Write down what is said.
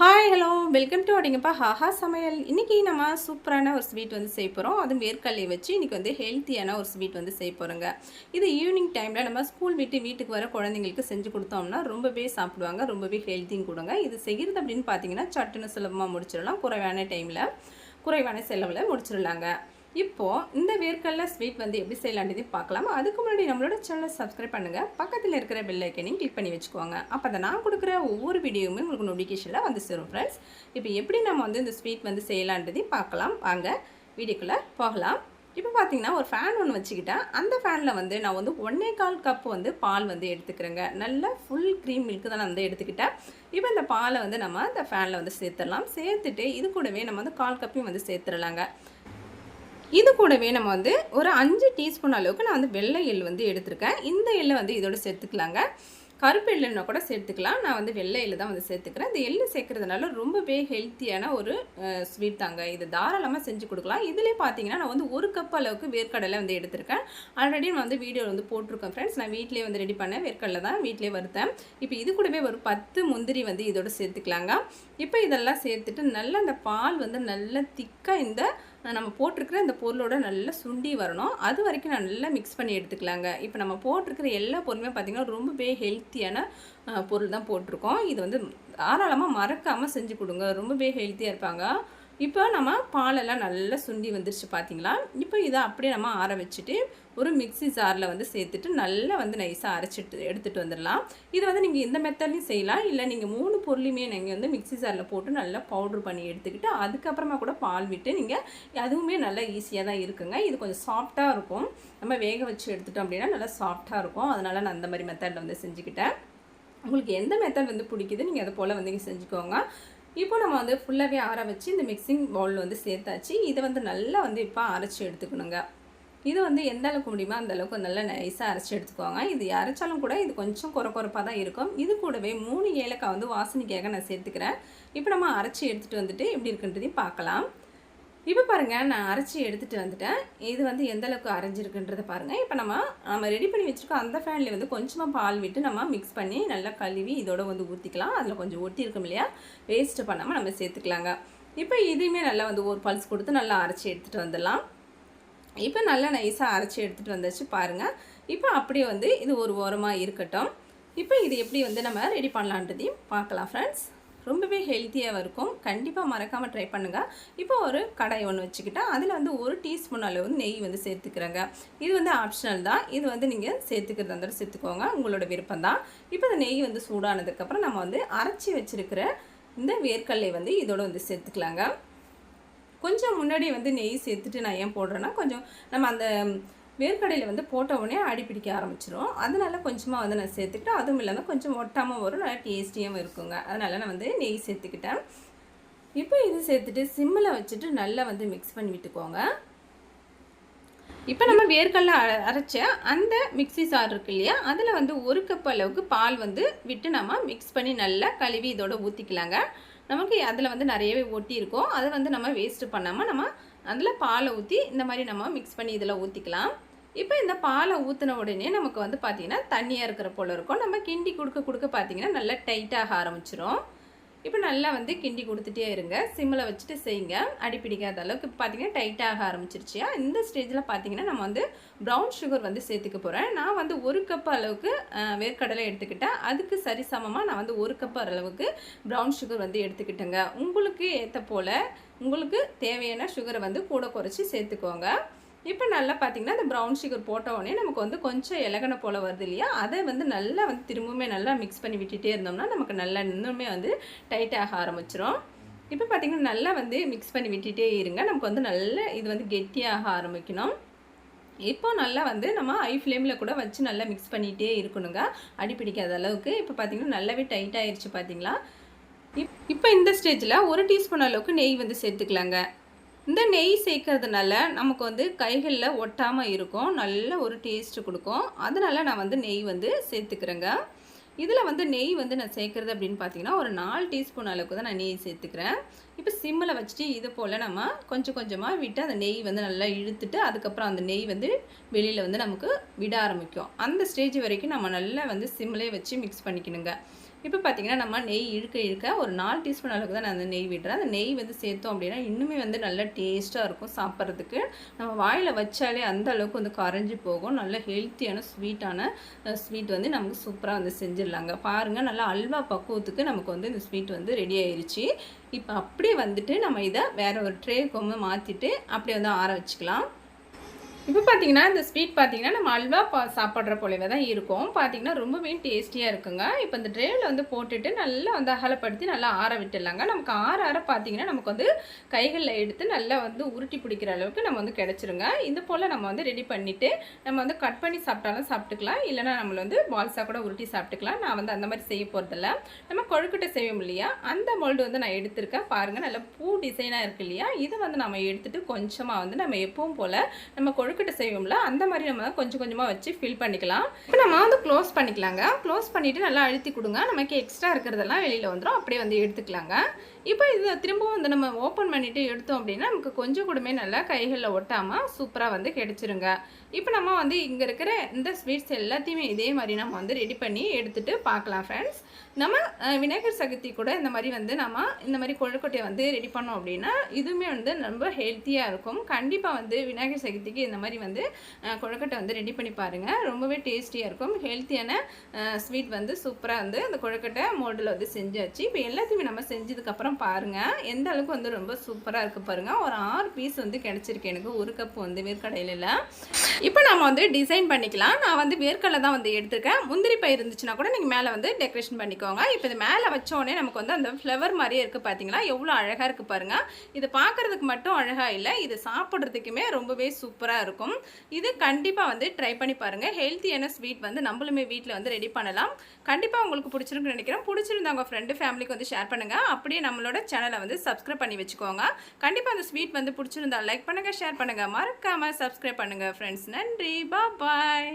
Hi hello welcome to அடிங்கப்பா ஹாஹா சமையல் இன்றைக்கி நம்ம சூப்பரான ஒரு ஸ்வீட் வந்து செய்ய போகிறோம் அதுவும் வேர்க்கடலை வச்சு இன்றைக்கி வந்து ஹெல்த்தியான ஒரு ஸ்வீட் வந்து செய்ய போகிறோங்க இது ஈவினிங் டைமில் நம்ம ஸ்கூல் விட்டு வீட்டுக்கு வர குழந்தைங்களுக்கு செஞ்சு கொடுத்தோம்னா ரொம்பவே சாப்பிடுவாங்க. ரொம்பவே ஹெல்த்தியும் கொடுங்க. இது செய்கிறது அப்படின்னு பார்த்தீங்கன்னா சட்டுன்னு சுலபமாக முடிச்சிடலாம். குறைவான டைமில் குறைவான செலவில் முடிச்சிடலாங்க. இப்போது இந்த வேர்க்கடல ஸ்வீட் வந்து எப்படி செய்யலான்றதே பார்க்கலாம். அதுக்கு முன்னாடி நம்மளோட சேனலை சப்ஸ்கிரைப் பண்ணுங்கள் பக்கத்தில் இருக்கிற பெல் ஐக்கனையும் கிளிக் பண்ணி வச்சுக்கோங்க. அப்போ அதை நான் கொடுக்குற ஒவ்வொரு வீடியோவுமே உங்களுக்கு நோட்டிஃபிகேஷனில் வந்து சேரும் ஃப்ரெண்ட்ஸ் இப்போ எப்படி நம்ம வந்து இந்த ஸ்வீட் வந்து செய்யலான்றதே பார்க்கலாம். வாங்க வீடியோக்குள்ளே போகலாம். இப்போ பார்த்தீங்கன்னா ஒரு ஃபேன் ஒன்று வச்சுக்கிட்டேன். அந்த ஃபேனில் வந்து நான் வந்து ஒன்றே கால் கப் வந்து பால் வந்து எடுத்துக்கிறேங்க. நல்ல ஃபுல் க்ரீம் மில்க்கு தான் நான் வந்து எடுத்துக்கிட்டேன். இப்போ இந்த பாலை வந்து நம்ம இந்த ஃபேனில் வந்து சேர்த்துடலாம். சேர்த்துட்டு இது கூடவே நம்ம வந்து கால் கப்பையும் வந்து சேர்த்துடலாங்க. இது கூடவே நம்ம வந்து ஒரு அஞ்சு டீஸ்பூன் அளவுக்கு நான் வந்து வெள்ளை எள் வந்து எடுத்திருக்கேன். இந்த எள்ளை வந்து இதோட சேர்த்துக்கலாங்க. கருப்பு எள்ளுன்னா கூட சேர்த்துக்கலாம். நான் வந்து வெள்ளை எள்ளு தான் வந்து சேர்த்துக்கிறேன். இந்த எள்ளு சேர்க்கறதுனால ரொம்பவே ஹெல்த்தியான ஒரு ஸ்வீட் தாங்க. இது தாராளமாக செஞ்சு கொடுக்கலாம். இதிலே பார்த்தீங்கன்னா நான் வந்து ஒரு கப் அளவுக்கு வேர்க்கடலை வந்து எடுத்திருக்கேன். ஆல்ரெடி நான் வந்து வீடியோ வந்து போட்டிருக்கேன் ஃப்ரெண்ட்ஸ் நான் வீட்டிலே வந்து ரெடி பண்ணேன். வேர்க்கடலை தான் வீட்டிலே வருத்தேன் இப்போ இது கூடவே ஒரு பத்து முந்திரி வந்து இதோட சேர்த்துக்கலாங்க. இப்போ இதெல்லாம் சேர்த்துட்டு நல்லா அந்த பால் வந்து நல்லா திக்காக இந்த நம்ம போட்டிருக்கிற இந்த பொருளோட நல்லா சுண்டி வரணும். அது வரைக்கும் நல்லா மிக்ஸ் பண்ணி எடுத்துக்கலாங்க. இப்போ நம்ம போட்டிருக்கிற எல்லா பொருளுமே பார்த்திங்கன்னா ரொம்பவே ஹெல்த்தியான பொருள் தான் போட்டிருக்கோம். இது வந்து தாராளமாக மறக்காமல் செஞ்சு கொடுங்க. ரொம்பவே ஹெல்த்தியாக இருப்பாங்க. இப்போ நம்ம பாலெல்லாம் நல்லா சுண்டி வந்துருச்சு பார்த்தீங்களா இப்போ இதை அப்படியே நம்ம ஆற வச்சுட்டு ஒரு மிக்சி ஜாரில் வந்து சேர்த்துட்டு நல்லா வந்து நைஸாக அரைச்சிட்டு எடுத்துகிட்டு வந்துடலாம். இது வந்து நீங்கள் இந்த மெத்தட்லையும் செய்யலாம். இல்லை நீங்கள் மூணு பொருளையுமே நீங்கள் வந்து மிக்சி ஜாரில் போட்டு நல்லா பவுட்ரு பண்ணி எடுத்துக்கிட்டு அதுக்கப்புறமா கூட பால் விட்டு நீங்கள் அதுவுமே நல்லா ஈஸியாக தான் இருக்குங்க. இது கொஞ்சம் சாஃப்டாக இருக்கும். நம்ம வேக வச்சு எடுத்துட்டோம் அப்படின்னா நல்லா சாஃப்டாக இருக்கும். அதனால் நான் அந்த மாதிரி மெத்தடில் வந்து செஞ்சுக்கிட்டேன். உங்களுக்கு எந்த மெத்தட் வந்து பிடிக்குது நீங்கள் அதை போல் வந்து நீங்கள் செஞ்சுக்கோங்க. இப்போ நம்ம வந்து ஃபுல்லாகவே ஆற வச்சு இந்த மிக்சிங் பவுலில் வந்து சேர்த்தாச்சு. இதை வந்து நல்லா வந்து இப்போ அரைச்சி எடுத்துக்கணுங்க. இது வந்து எந்த அளவுக்கு முடியுமோ அந்த அளவுக்கு நல்லா நைஸாக அரைச்சி எடுத்துக்கோங்க இது அரைச்சாலும் கூட இது கொஞ்சம் குறை குறைப்பாக தான் இருக்கும். இது கூடவே மூணு ஏலக்காய் வந்து வாசனைக்காக நான் சேர்த்துக்கிறேன். இப்போ நம்ம அரைச்சி எடுத்துகிட்டு வந்துட்டு எப்படி இருக்குன்றதையும் பார்க்கலாம். இப்போ பாருங்கள் நான் அரைச்சி எடுத்துகிட்டு வந்துட்டேன். இது வந்து எந்த அளவுக்கு அரைஞ்சிருக்குன்றதை பாருங்கள் இப்போ நம்ம நம்ம ரெடி பண்ணி வச்சுருக்கோம் அந்த ஃபேனில் வந்து கொஞ்சமாக பால் விட்டு நம்ம மிக்ஸ் பண்ணி நல்லா கழுவி இதோட வந்து ஊற்றிக்கலாம் அதில் கொஞ்சம் ஒட்டி இருக்கும் இல்லையா? வேஸ்ட்டு பண்ணாமல் நம்ம சேர்த்துக்கலாங்க. இப்போ இதையுமே நல்லா வந்து ஒரு பல்ஸ் கொடுத்து நல்லா அரைச்சி எடுத்துகிட்டு வந்துடலாம். இப்போ நல்லா நைஸாக அரைச்சி எடுத்துகிட்டு வந்துச்சு பாருங்கள் இப்போ அப்படியே வந்து இது ஒரு ஓரமாக இருக்கட்டும். இப்போ இது எப்படி வந்து நம்ம ரெடி பண்ணலான்றதையும் பார்க்கலாம் ஃப்ரெண்ட்ஸ் ரொம்பவே ஹெல்த்தியாக இருக்கும். கண்டிப்பாக மறக்காமல் ட்ரை பண்ணுங்கள் இப்போ ஒரு கடாய் ஒன்று வச்சுக்கிட்டால் அதில் வந்து ஒரு டீஸ்பூன் அளவு வந்து நெய் வந்து சேர்த்துக்கிறேங்க. இது வந்து ஆப்ஷனல் தான். இது வந்து நீங்கள் சேர்த்துக்கிறது வந்து சேர்த்துக்கோங்க. உங்களோட விருப்பம் தான். இப்போ இந்த நெய் வந்து சூடானதுக்கப்புறம் நம்ம வந்து அரைச்சி வச்சுருக்கிற இந்த வேர்க்கடலை வந்து இதோட வந்து சேர்த்துக்கலாங்க. கொஞ்சம் முன்னாடி வந்து நெய் சேர்த்துட்டு நான் ஏன் போடுறேன்னா கொஞ்சம் நம்ம அந்த வேர்க்கடையில் வந்து போட்ட உடனே அடி பிடிக்க ஆரம்பிச்சிடும் அதனால் கொஞ்சமாக வந்து நான் சேர்த்துக்கிட்டேன் அதுவும் இல்லாமல் கொஞ்சம் ஒட்டாமல் வரும் நல்லா டேஸ்டியாகவும் இருக்குங்க. அதனால் நான் வந்து நெய் சேர்த்துக்கிட்டேன். இப்போ இது சேர்த்துட்டு சிம்மில் வச்சுட்டு நல்லா வந்து மிக்ஸ் பண்ணி விட்டுக்கோங்க. இப்போ நம்ம வேர்க்கடல அரைச்ச அந்த மிக்சி சார் இருக்கு இல்லையா அதில் வந்து ஒரு கப் அளவுக்கு பால் வந்து விட்டு நம்ம மிக்ஸ் பண்ணி நல்லா கழுவி இதோட ஊற்றிக்கலாங்க நமக்கு அதில் வந்து நிறையவே ஒட்டி இருக்கும். அதை வந்து நம்ம வேஸ்ட்டு பண்ணாமல் நம்ம அதில் பாலை ஊற்றி இந்த மாதிரி நம்ம மிக்ஸ் பண்ணி இதில் ஊற்றிக்கலாம் இப்போ இந்த பாலை ஊற்றின உடனே நமக்கு வந்து பார்த்திங்கன்னா தண்ணியாக இருக்கிற போல் இருக்கும். நம்ம கிண்டி கொடுக்க கொடுக்க பார்த்திங்கன்னா நல்லா டைட்டாக ஆரம்பிச்சிரும். இப்போ நல்லா வந்து கிண்டி கொடுத்துட்டே இருங்க. சிம்மில் வச்சுட்டு செய்யுங்க. அடிப்பிடிக்காத அளவுக்கு பார்த்தீங்கன்னா டைட்டாக ஆரம்பிச்சிருச்சியா? இந்த ஸ்டேஜில் பார்த்தீங்கன்னா நம்ம வந்து ப்ரௌன் சுகர் வந்து சேர்த்துக்க போகிறேன் நான் வந்து ஒரு கப் அளவுக்கு வேர்க்கடலை எடுத்துக்கிட்டேன். அதுக்கு சரிசமமாக நான் வந்து ஒரு கப் அளவுக்கு ப்ரௌன் சுகர் வந்து எடுத்துக்கிட்டேங்க. உங்களுக்கு ஏற்ற போல் உங்களுக்கு தேவையான சுகரை வந்து கூட குறைச்சி சேர்த்துக்கோங்க. இப்போ நல்லா பார்த்தீங்கன்னா அந்த ப்ரௌன் சுகர் போட்ட உடனே நமக்கு வந்து கொஞ்சம் இலகனை போல் வருது இல்லையா? அதை வந்து நல்லா வந்து திரும்பவுமே நல்லா மிக்ஸ் பண்ணி விட்டுட்டே இருந்தோம்னா நமக்கு நல்லா இன்னுமே வந்து டைட்டாக ஆரம்பிச்சிரும். இப்போ பார்த்திங்கன்னா நல்லா வந்து மிக்ஸ் பண்ணி விட்டுட்டே இருங்க. நமக்கு வந்து நல்ல இது வந்து கெட்டியாக ஆரம்பிக்கணும். இப்போ நல்லா வந்து நம்ம ஐ ஃப்ளேமில் கூட வச்சு நல்லா மிக்ஸ் பண்ணிகிட்டே இருக்கணுங்க. அடி பிடிக்காத அளவுக்கு. இப்போ பார்த்திங்கன்னா நல்லாவே டைட் ஆயிடுச்சு பார்த்தீங்களா இப் இப்போ இந்த ஸ்டேஜில் ஒரு டீஸ்பூன் அளவுக்கு நெய் வந்து சேர்த்துக்கலாங்க. இந்த நெய் சேர்க்கறதுனால நமக்கு வந்து கைகளில் ஒட்டாமல் இருக்கும். நல்ல ஒரு டேஸ்ட்டு கொடுக்கும். அதனால் நான் வந்து நெய் வந்து சேர்த்துக்கிறேங்க. இதில் வந்து நெய் வந்து நான் சேர்க்குறது அப்படின்னு பார்த்தீங்கன்னா ஒரு நாலு டீஸ்பூன் அளவுக்கு தான் நான் நெய் சேர்த்துக்கிறேன். இப்போ சிம்மில் வச்சுட்டு இது போல் நம்ம கொஞ்சம் கொஞ்சமாக விட்டு அந்த நெய் வந்து நல்லா இழுத்துட்டு அதுக்கப்புறம் அந்த நெய் வந்து வெளியில் வந்து நமக்கு விட ஆரம்பிக்கும். அந்த ஸ்டேஜ் வரைக்கும் நம்ம நல்லா வந்து சிம்மிலே வச்சு மிக்ஸ் பண்ணிக்கணுங்க. இப்போ பார்த்தீங்கன்னா நம்ம நெய் இழுக்க இழுக்க ஒரு நாலு டீஸ்பூன் அளவுக்கு தான் நான் அந்த நெய் விடுறேன். அந்த நெய் வந்து சேர்த்தோம் அப்படின்னா இன்னுமே வந்து நல்லா டேஸ்ட்டாக இருக்கும் சாப்பிட்றதுக்கு. நம்ம வாயில் வச்சாலே அந்த அளவுக்கு வந்து கரைஞ்சி போகும். நல்ல ஹெல்த்தியான ஸ்வீட்டான ஸ்வீட் வந்து நமக்கு சூப்பராக வந்து செஞ்சிடலாங்க. பாருங்கள் நல்லா அல்வா பக்குவத்துக்கு நமக்கு வந்து இந்த ஸ்வீட் வந்து ரெடி ஆயிடுச்சு இப்போ அப்படியே வந்துட்டு நம்ம இதை வேறு ஒரு ட்ரே கொம்பு மாற்றிட்டு அப்படியே வந்து ஆற வச்சுக்கலாம். இப்போ பார்த்தீங்கன்னா இந்த ஸ்வீட் பார்த்தீங்கன்னா நம்ம அல்வா பா சாப்பிட்ற போலவே தான் இருக்கும். பார்த்தீங்கன்னா ரொம்பவே டேஸ்டியாக இருக்குங்க. இப்போ இந்த ட்ரேவில் வந்து போட்டுட்டு நல்லா வந்து அகலப்படுத்தி நல்லா ஆற விட்டுடலாங்க. நமக்கு ஆற ஆற பார்த்தீங்கன்னா நமக்கு வந்து கைகளில் எடுத்து நல்லா வந்து உருட்டி பிடிக்கிற அளவுக்கு நம்ம வந்து கிடச்சிருங்க. இது போல் நம்ம வந்து ரெடி பண்ணிவிட்டு நம்ம வந்து கட் பண்ணி சாப்பிட்டாலும் சாப்பிட்டுக்கலாம். இல்லைனா நம்மளை வந்து பால்ஸாக கூட உருட்டி சாப்பிட்டுக்கலாம். நான் வந்து அந்த மாதிரி செய்ய போகிறதில்ல நம்ம கொழுக்கிட்ட செய்வோம் இல்லையா? அந்த மோல்டு வந்து நான் எடுத்திருக்கேன். பாருங்கள் நல்லா பூ டிசைனாக இருக்கு இல்லையா? இதை வந்து நம்ம எடுத்துகிட்டு கொஞ்சமாக வந்து நம்ம எப்பவும் போல் நம்ம கொழுக்கட்டை செய்வோம்ல அந்த மாதிரி நம்ம கொஞ்சம் கொஞ்சமாக வச்சு ஃபில் பண்ணிக்கலாம். இப்போ நம்ம வந்து க்ளோஸ் பண்ணிக்கலாங்க. க்ளோஸ் பண்ணிவிட்டு நல்லா அழுத்தி கொடுங்க. நமக்கு எக்ஸ்ட்ரா இருக்கிறதெல்லாம் வெளியில் வந்துடும் அப்படியே வந்து எடுத்துக்கலாங்க. இப்போ இதை திரும்பவும் வந்து நம்ம ஓப்பன் பண்ணிவிட்டு எடுத்தோம் அப்படின்னா நமக்கு கொஞ்சம் கூடமே நல்லா கைகளில் ஒட்டாமல் சூப்பராக வந்து கிடச்சிருங்க. இப்போ நம்ம வந்து இங்கே இருக்கிற இந்த ஸ்வீட்ஸ் எல்லாத்தையுமே இதே மாதிரி நம்ம வந்து ரெடி பண்ணி எடுத்துகிட்டு பார்க்கலாம் ஃப்ரெண்ட்ஸ் நம்ம விநாயகர் சதுர்த்தி கூட இந்த மாதிரி வந்து நம்ம இந்த மாதிரி கொழுக்கட்டையை வந்து ரெடி பண்ணோம் அப்படின்னா இதுவுமே வந்து ரொம்ப ஹெல்த்தியாக இருக்கும். கண்டிப்பாக வந்து விநாயகர் சதுர்த்திக்கு இந்த மாதிரி வந்து கொழுக்கட்டை வந்து ரெடி பண்ணி பாருங்கள் ரொம்பவே டேஸ்டியாக இருக்கும். ஹெல்த்தியான ஸ்வீட் வந்து சூப்பராக வந்து அந்த கொழுக்கட்டை மோல்டில் வந்து செஞ்சாச்சு. இப்போ எல்லாத்தையுமே நம்ம செஞ்சதுக்கப்புறம் பாருங்கள் எந்த அளவுக்கு வந்து ரொம்ப சூப்பராக இருக்குது பாருங்கள் ஒரு ஆறு பீஸ் வந்து கிடச்சிருக்கு எனக்கு. ஒரு கப் வந்து வேர்க்கடையில இப்போ நம்ம வந்து டிசைன் பண்ணிக்கலாம். நான் வந்து வேர்க்கடலை தான் வந்து எடுத்திருக்கேன். முந்திரி பயிர் இருந்துச்சுன்னா கூட நீங்கள் மேலே வந்து டெக்கரேஷன் பண்ணிக்கோங்க. இப்போ இது மேலே வச்சோடனே நமக்கு வந்து அந்த ஃப்ளவர் மாதிரியே இருக்குது பார்த்தீங்களா எவ்வளோ அழகாக இருக்குது பாருங்கள் இது பார்க்குறதுக்கு மட்டும் அழகாக இல்லை இது சாப்பிட்றதுக்குமே ரொம்பவே சூப்பராக இருக்கும். இது கண்டிப்பாக வந்து ட்ரை பண்ணி பாருங்கள் ஹெல்த்தியான ஸ்வீட் வந்து நம்மளுமே வீட்டில் வந்து ரெடி பண்ணலாம். கண்டிப்பாக உங்களுக்கு பிடிச்சிருக்குன்னு நினைக்கிறேன். பிடிச்சிருந்தா உங்கள் ஃப்ரெண்டு ஃபேமிலிக்கு வந்து ஷேர் பண்ணுங்கள் அப்படியே நம்ம நம்மளோட சேனலை வந்து சப்ஸ்கிரைப் பண்ணி வச்சுக்கோங்க. கண்டிப்பாக அந்த ஸ்வீட் வந்து பிடிச்சிருந்தா லைக் பண்ணுங்கள் ஷேர் பண்ணுங்கள் மறக்காமல் சப்ஸ்கிரைப் பண்ணுங்கள் ஃப்ரெண்ட்ஸ் நன்றி. பாய்